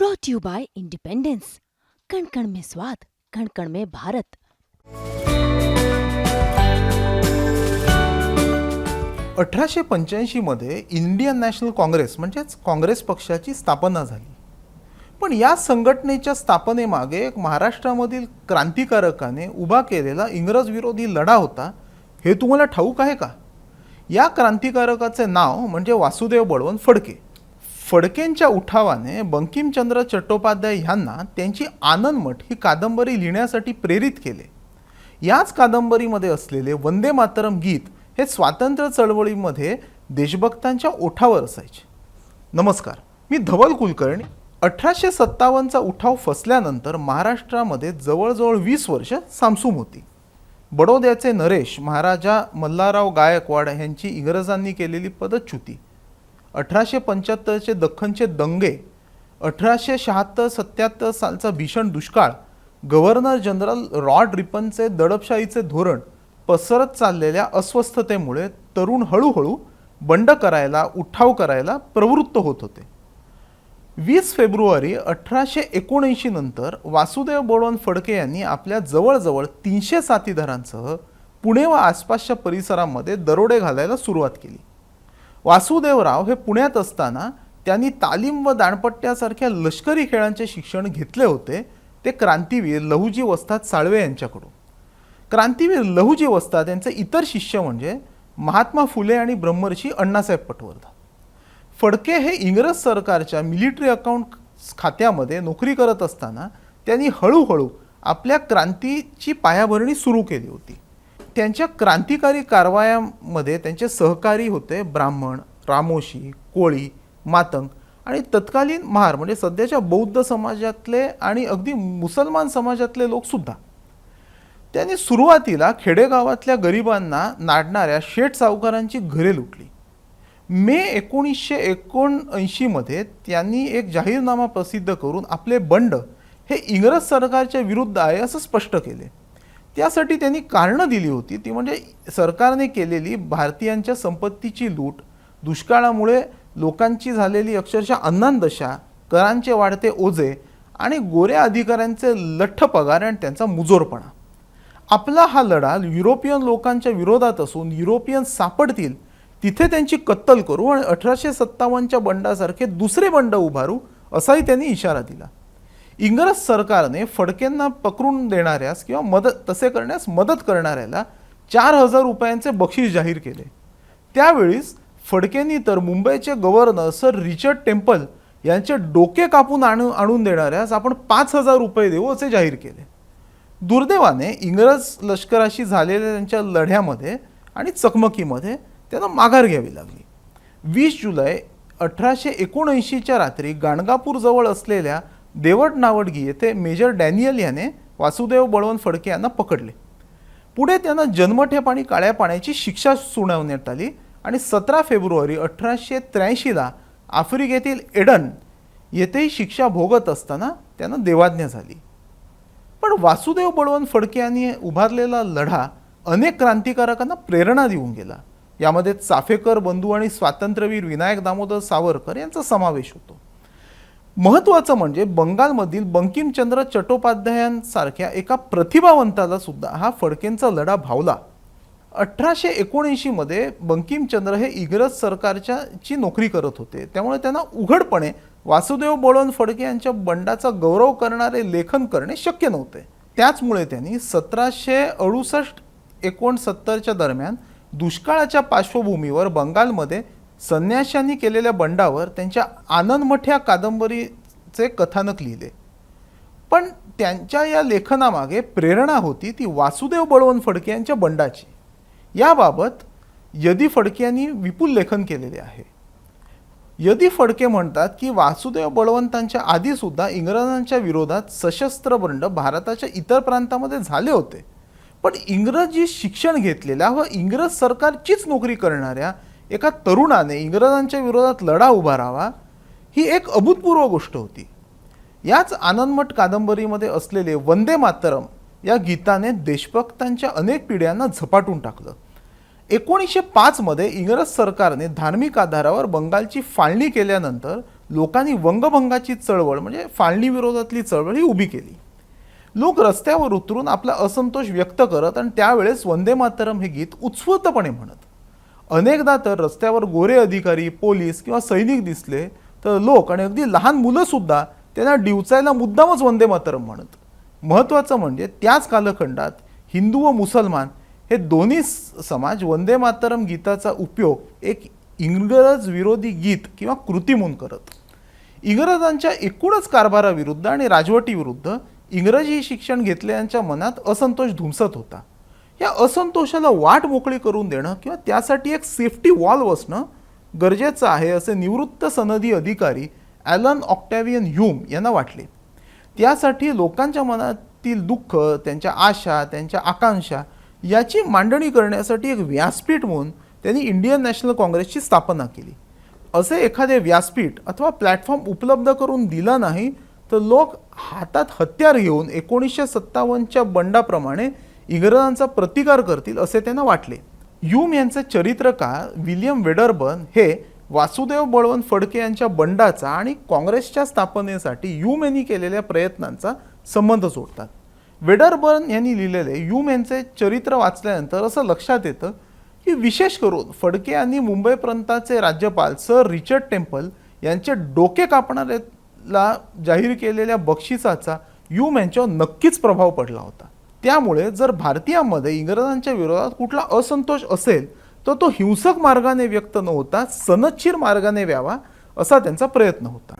Brought you by independence कण कण में स्वाद कण कण में भारत अठराशे पंच्याऐंशीमध्ये इंडियन नॅशनल काँग्रेस म्हणजेच काँग्रेस पक्षाची स्थापना झाली. पण या संघटनेच्या स्थापनेमागे एक महाराष्ट्रामधील क्रांतिकारकाने उभा केलेला इंग्रज विरोधी लढा होता हे तुम्हाला ठाऊक आहे का? या क्रांतिकारकाचे नाव म्हणजे वासुदेव बळवंत फडके. फडकेंच्या उठावाने बंकिमचंद्र चट्टोपाध्याय ह्यांना त्यांची आनंदमठ ही कादंबरी लिहिण्यासाठी प्रेरित केले. याच कादंबरीमध्ये असलेले वंदे मातरम गीत हे स्वातंत्र्य चळवळीमध्ये देशभक्तांच्या ओठावर असायचे. नमस्कार मी धवल कुलकर्णी. अठराशे सत्तावन्नचा उठाव फसल्यानंतर महाराष्ट्रामध्ये जवळजवळ वीस वर्ष सामसूम होती. बडोद्याचे नरेश महाराजा मल्हारराव गायकवाड यांची इंग्रजांनी केलेली पदच्युती अठराशे पंच्याहत्तरचे दख्खनचे दंगे अठराशे शहात्तर सत्याहत्तर सालचा भीषण दुष्काळ गव्हर्नर जनरल रॉड रिपनचे दडपशाहीचे धोरण पसरत चाललेल्या अस्वस्थतेमुळे तरुण हळूहळू बंड करायला उठाव करायला प्रवृत्त होत होते. वीस फेब्रुवारी अठराशे एकोणऐंशी नंतर वासुदेव बळवंत फडके यांनी आपल्या जवळजवळ तीनशे साथीदारांसह पुणे व आसपासच्या परिसरामध्ये दरोडे घालायला सुरुवात केली. वासुदेवराव हे पुण्यात असताना त्यांनी तालीम व दाणपट्ट्यासारख्या लष्करी खेळांचे शिक्षण घेतले होते ते क्रांतीवीर लहुजी वस्ताद साळवे यांच्याकडून. क्रांतीवीर लहुजी वस्ताद यांचे इतर शिष्य म्हणजे महात्मा फुले आणि ब्रह्मर्षी अण्णासाहेब पटवर्धन. फडके हे इंग्रज सरकारच्या मिलिटरी अकाउंट खात्यामध्ये नोकरी करत असताना त्यांनी हळूहळू आपल्या क्रांतीची पायाभरणी सुरू केली होती. त्यांच्या क्रांतिकारी कारवायामध्ये त्यांचे सहकारी होते ब्राह्मण रामोशी कोळी मातंग आणि तत्कालीन महार म्हणजे सध्याच्या बौद्ध समाजातले आणि अगदी मुसलमान समाजातले लोकसुद्धा त्यांनी सुरुवातीला खेडेगावातल्या गरिबांना नाडणाऱ्या शेठ सावकारांची घरे लुटली. मे एकोणीसशे एकोणऐंशीमध्ये त्यांनी एक जाहीरनामा प्रसिद्ध करून आपले बंड हे इंग्रज सरकारच्या विरुद्ध आहे असं स्पष्ट केले. त्यासाठी त्यांनी कारणं दिली होती. ती म्हणजे सरकारने केलेली भारतीयांच्या संपत्तीची लूट दुष्काळामुळे लोकांची झालेली अक्षरशः अन्नानदशा करांचे वाढते ओझे आणि गोऱ्या अधिकाऱ्यांचे लठ्ठ पगार आणि त्यांचा मुजोरपणा. आपला हा लढा युरोपियन लोकांच्या विरोधात असून युरोपियन सापडतील तिथे त्यांची कत्तल करू आणि अठराशे सत्तावन्नच्या बंडासारखे दुसरे बंड उभारू असाही त्यांनी इशारा दिला. इंग्रज सरकारने फडकेंना पकडून देणाऱ्यास किंवा मदत तसे करण्यास मदत करणाऱ्याला चार हजार रुपयांचे बक्षीस जाहीर केले. त्यावेळीस फडकेंनी तर मुंबईचे गव्हर्नर सर रिचर्ड टेम्पल यांचे डोके कापून आणू आणून देणाऱ्यास आपण पाच हजार रुपये देऊ असे जाहीर केले. दुर्दैवाने इंग्रज लष्कराशी झालेल्या त्यांच्या लढ्यामध्ये आणि चकमकीमध्ये त्यांना माघार घ्यावी लागली. वीस जुलै अठराशे एकोणऐंशीच्या रात्री गाणगापूरजवळ असलेल्या देवट नावडगी येथे मेजर डॅनियल याने वासुदेव बळवंत फडके यांना पकडले. पुढे त्यांना जन्मठेप आणि काळ्या पाण्याची शिक्षा सुनावण्यात आली आणि सतरा फेब्रुवारी अठराशे त्र्याऐंशीला आफ्रिकेतील एडन येथेही शिक्षा भोगत असताना त्यांना देवाज्ञा झाली. पण वासुदेव बळवंत फडके यांनी उभारलेला लढा अनेक क्रांतिकारकांना प्रेरणा देऊन गेला. यामध्ये चाफेकर बंधू आणि स्वातंत्र्यवीर विनायक दामोदर सावरकर यांचा समावेश होतो. महत्त्वाचं म्हणजे बंगालमधील बंकिमचंद्र चट्टोपाध्यायांसारख्या एका प्रतिभावंताला सुद्धा हा फडकेंचा लढा भावला. अठराशे एकोणऐंशीमध्ये बंकिमचंद्र हे इंग्रज सरकारच्या ची नोकरी करत होते. त्यामुळे त्यांना उघडपणे वासुदेव बळवंत फडके यांच्या बंडाचा गौरव करणारे लेखन करणे शक्य नव्हते. त्याचमुळे त्यांनी सतराशे अडुसष्ट एकोणसत्तरच्या दरम्यान दुष्काळाच्या पार्श्वभूमीवर बंगालमध्ये संन्याशांनी केलेल्या बंडावर त्यांच्या आनंदमठ्या कादंबरीचे कथानक लिहिले. पण त्यांच्या या लेखनामागे प्रेरणा होती ती वासुदेव बळवंत फडके यांच्या बंडाची. याबाबत यदी फडके यांनी विपुल लेखन केलेले आहे. यदी फडके म्हणतात की वासुदेव बळवंतांच्या आधीसुद्धा इंग्रजांच्या विरोधात सशस्त्र बंड भारताच्या इतर प्रांतामध्ये झाले होते. पण इंग्रजी शिक्षण घेतलेल्या व इंग्रज सरकारचीच नोकरी करणाऱ्या एका तरुणाने इंग्रजांच्या विरोधात लढा उभारावा ही एक अभूतपूर्व गोष्ट होती. याच आनंदमठ कादंबरीमध्ये असलेले वंदे मातरम या गीताने देशभक्तांच्या अनेक पिढ्यांना झपाटून टाकलं. एकोणीसशे पाचमध्ये इंग्रज सरकारने धार्मिक आधारावर बंगालची फाळणी केल्यानंतर लोकांनी वंगभंगाची चळवळ म्हणजे फाळणीविरोधातली चळवळ ही उभी केली. लोक रस्त्यावर उतरून आपला असंतोष व्यक्त करत आणि त्यावेळेस वंदे मातरम हे गीत उत्स्फूर्तपणे म्हणत. अनेकदा तर रस्त्यावर गोरे अधिकारी पोलीस किंवा सैनिक दिसले तर लोक आणि अगदी लहान मुलं सुद्धा त्यांना डिवचायला मुद्दामच वंदे मातरम म्हणत. महत्त्वाचं म्हणजे त्याच कालखंडात हिंदू व मुसलमान हे दोन्ही समाज वंदे मातरम गीताचा उपयोग एक इंग्रज विरोधी गीत किंवा कृती म्हणून करत. इंग्रजांच्या एकूणच कारभाराविरुद्ध आणि राजवटीविरुद्ध इंग्रजी शिक्षण घेतलेल्यांच्या मनात असंतोष धुमसत होता. या असंतोषाला वाट मोकळी करून देणं किंवा त्यासाठी एक सेफ्टी वॉल्व असणं गरजेचं आहे असे निवृत्त सनदी अधिकारी ॲलन ऑक्टॅवियन ह्यूम यांना वाटले. त्यासाठी लोकांच्या मनातील दुःख त्यांच्या आशा त्यांच्या आकांक्षा याची मांडणी करण्यासाठी एक व्यासपीठ म्हणून त्यांनी इंडियन नॅशनल काँग्रेसची स्थापना केली. असे एखादे व्यासपीठ अथवा प्लॅटफॉर्म उपलब्ध करून दिला नाही तर लोक हातात हत्यार घेऊन एकोणीसशे सत्तावन्नच्या बंडाप्रमाणे इंग्रजांचा प्रतिकार करतील असे त्यांना वाटले. ह्यूम यांचे चरित्रकार विलियम वेडरबर्न हे वासुदेव बळवंत फडके यांच्या बंडाचा आणि काँग्रेसच्या स्थापनेसाठी ह्यूम यांनी केलेल्या प्रयत्नांचा संबंध जोडतात वेडरबर्न यांनी लिहिलेले ह्यूम यांचे चरित्र वाचल्यानंतर असं लक्षात येतं की विशेष करून फडके यांनी मुंबई प्रांताचे राज्यपाल सर रिचर्ड टेम्पल यांचे डोके कापणाऱ्याला जाहीर केलेल्या बक्षिसाचा ह्यूम यांच्यावर नक्कीच प्रभाव पडला होता. त्यामुळे जर भारतीयांमध्ये इंग्रजांच्या विरोधात कुठला असंतोष असेल तर तो हिंसक मार्गाने व्यक्त न होता सनच्छीर मार्गाने व्यावा असा त्यांचा प्रयत्न होता.